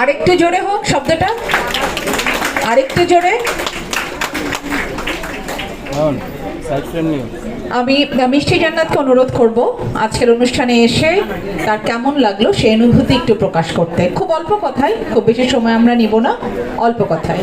আরেকটু জোরে হোক শব্দটা। আরেকটু জোরে। আমি মিষ্টি জান্নাতকে অনুরোধ করব আজকের অনুষ্ঠানে এসে তার কেমন লাগল সেই অনুভূতি একটু প্রকাশ করতে। খুব অল্প কথায় খুব বেশি সময় আমরা নিব না অল্প কথায়।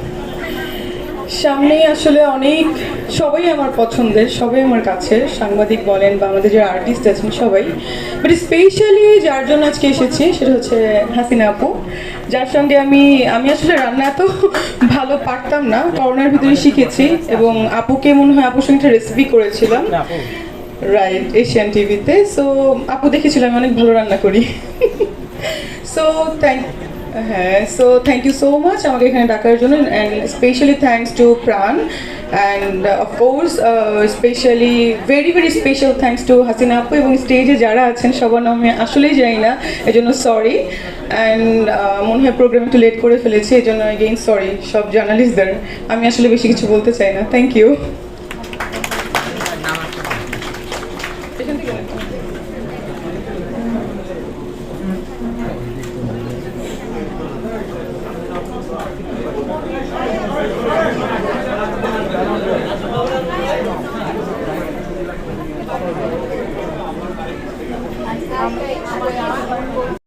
সামনে আসলে অনেক সবাই আমার পছন্দের সবাই আমার কাছে সাংবাদিক বলেন বা আমাদের যারা আর্টিস্ট আছেন সবাই। বাট স্পেশালি যার জন্য আজকে এসেছি সেটা হচ্ছে হাসিনা আপু। যার সঙ্গে আমি আমি আসলে রান্না এত ভালো পারতাম না করোনার ভিতরে শিখেছি এবং আপুকে মনে হয় আপুর সঙ্গে একটা রেসিপি করেছিলাম। রাইট এশিয়ান টিভিতে সো আপু দেখেছিলাম আমি অনেক ভালো রান্না করি। সো থ্যাংক হ্যাঁ so thank you so much আমাকে এখানে ডাকার জন্য and specially thanks to Pran and of course specially very very special thanks to Hasina আপু এবং স্টেজে যারা আছেন সবার নামে আসলেই যাই না এজন্য সরি অ্যান্ড uh, মনে হয় প্রোগ্রাম একটু লেট করে ফেলেছি এজন্য এগেইন সরি সব জার্নালিস্টদের আমি আসলে বেশি কিছু বলতে চাই না থ্যাংক ইউ 嗯。